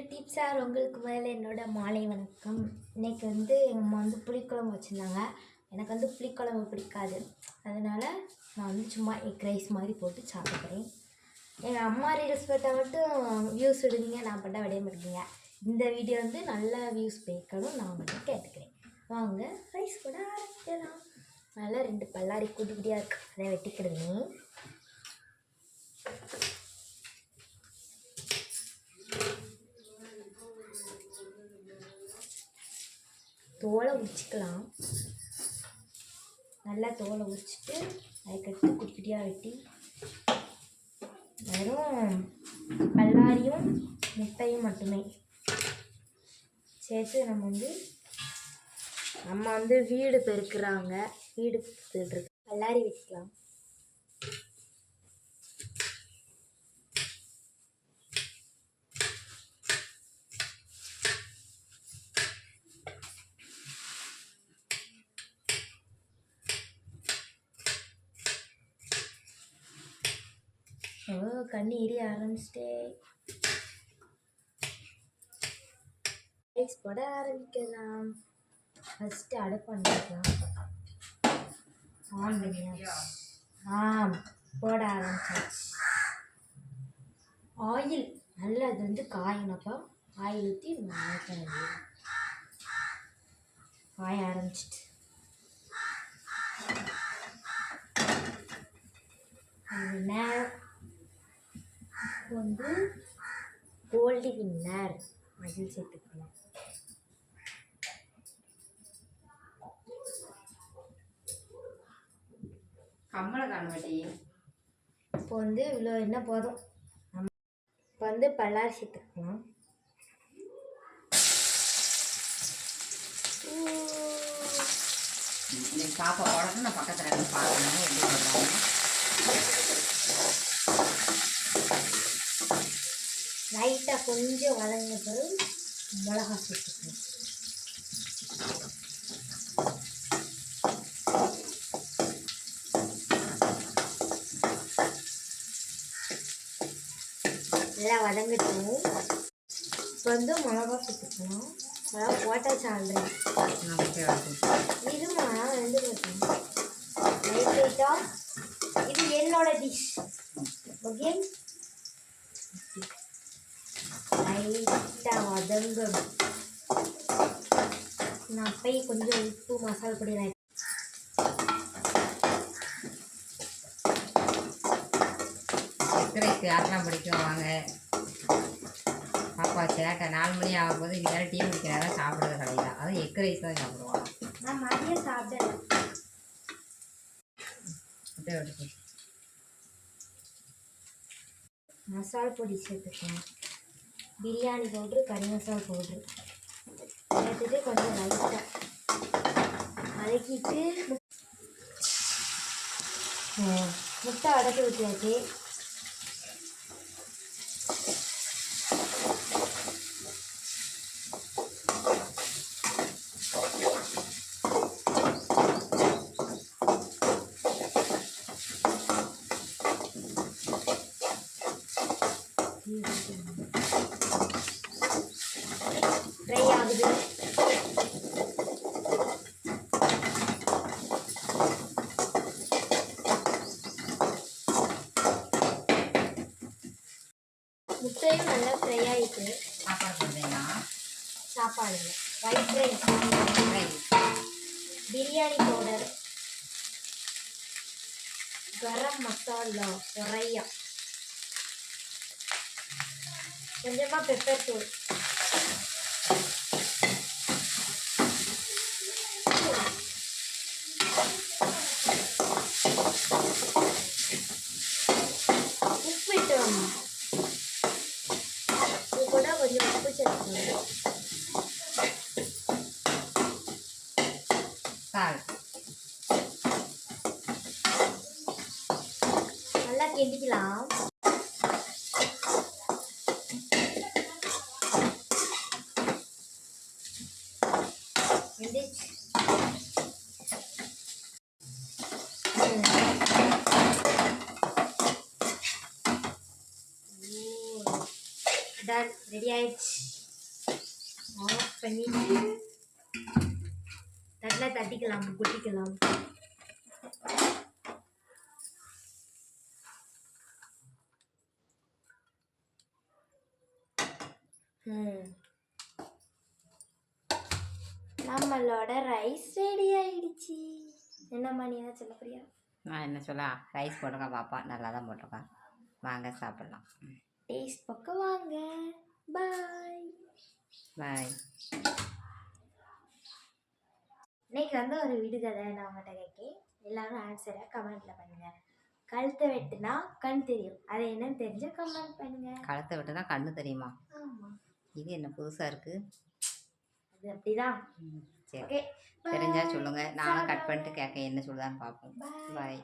YouTube sir உங்களுக்கு முதல்ல என்னோட மாலை வணக்கம். இன்னைக்கு வந்து எங்கள் அம்மா வந்து புளிக்குழம்பு வச்சுருந்தாங்க. எனக்கு வந்து புளிக்குழம்பு பிடிக்காது. அதனால் நான் வந்து சும்மா எக் ரைஸ் மாதிரி போட்டு சாப்பிட்றேன். எங்கள் அம்மா ரீல்ஸ் போட்டால் மட்டும் வியூஸ் விடுவீங்க நான் பண்ண விடைய மாட்டேங்க. இந்த வீடியோ வந்து நல்ல வியூஸ் போய்க்கணும் நான் மட்டும் கேட்டுக்கிறேன். வாங்க ரைஸ் கூட ஆரம்பிக்கலாம் நல்லா ரெண்டு பல்லாரி கூட்டிக்கிட்டே இருக்கு அதை வெட்டிக்கிடுங்க தோலை உரிச்சிக்கலாம். நல்லா தோலை உரிச்சிட்டு அதுக்கடுத்து குட்டியாக வெட்டி வெறும் பல்லாரியும் முட்டையும் மட்டுமே சேர்த்து நம்ம வந்து நம்ம வந்து வீடு பெருக்கிறாங்க. வீடு பெருக்குறது பல்லாரி வச்சுக்கலாம் ஓ கண்ணு எரிய ஆரம்பிச்சிட்டே. ரைஸ் போட ஆரம்பிக்கலாம். ஃபஸ்ட்டு அடுப்பு பண்ணிக்கலாம் ஆன் பண்ணியாச்சு ஆம் போட ஆரம்பிச்சாச்சு ஆயில் நல்லா அது வந்து காயணப்போ ஆயில் ஊற்றி வதக்க காய ஆரம்பிச்சிட்டு. நேரம் இப்போ வந்து கோல்டு வின்னர் மஞ்சள் சேர்த்துக்கலாம் கம்மலை காண இப்போ வந்து இவ்வளோ என்ன போதும்? இப்போ வந்து பல்லாரி சேர்த்துக்கலாம். பாப்பா உடனே நான் பக்கத்தில் பார்க்கணும் எப்படி சொல்கிறாங்க லைட்டாக கொஞ்சம் வதங்கிய பிறகு மிளகா சேர்த்துக்கணும். நல்லா வதங்கிட்டோம். இப்போ வந்து மிளகா சேர்த்துக்கணும் மிளகா போட்டாச்சு ஆல்ரெடி இதுமா வந்து பார்த்தீங்கன்னா லைட் இது என்னோட டிஷ் ஓகே லைட்டாக வதங்கணும் நான் போய் கொஞ்சம் உப்பு மசாலா பொடி ரைஸ் யாரெல்லாம் பிடிக்கும் வாங்க. பாப்பா சேட்டை நாலு மணி ஆகும் போது வேறு டீ குடிக்கிறாங்க சாப்பிட்றது கிடையாது. அதுவும் எக் ரைஸ் தான் சாப்பிடுவாங்க நான் மதியம் சாப்பிட்டேன் மசாலா பொடி சேர்த்துக்கலாம் பிரியாணி பவுட்ரு கறி மசாலா பவுட்ரு. சேர்த்துட்டு கொஞ்சம் லைட்டாக வதக்கிட்டு முட்டை அடக்கி ஊற்றியாச்சு ஃப்ரை முட்டையும் நல்லா ஃப்ரை ஆகிட்டு சாப்பாடு பண்ணுறீங்கன்னா சாப்பாடு white rice rice biryani powder garam masala நிறையா கொஞ்சமாக பெப்பர் தூள் உப்பு இட்டோம் இது கூட கொஞ்சம் உப்பு சேர்த்துக்கணும் சால் நல்லா கிண்டிக்கலாம். வெந்துச்சு. ம். ரெடி ஆயிடுச்சு. பண்ணிட்டு தட்டில் தட்டிக்கலாம் குட்டிக்கலாம் நம்மளோட ரைஸ் ரெடி ஆயிடுச்சு. என்னம்மா நீ ஏதாவது சொல்ல போறியா? நான் என்ன சொல்ல ரைஸ் போட்டிருக்கேன் பாப்பா. நல்லா தான் போட்டிருக்கேன் வாங்க சாப்பிட்லாம். டேஸ்ட் பக்கம் வாங்க. பாய் பாய் இன்னைக்கு வந்து ஒரு விடுகதை நான் உங்கள்கிட்ட கேட்கேன் எல்லாரும் ஆன்சரை கமெண்ட்ல பண்ணுங்க. கழுத்தை வெட்டுனா கண் தெரியும். அது என்னன்னு தெரிஞ்சு கமெண்ட் பண்ணுங்க. கழுத்தை விட்டு தான் கண்ணு தெரியுமா? ஆமா. இது என்ன புதுசாக இருக்குது அது அப்படிதான். சரி. ஓகே தெரிஞ்சா சொல்லுங்கள் நானும் கட் பண்ணிட்டு கேட்க என்ன சொல்லுதான்னு பார்ப்போம். பாய்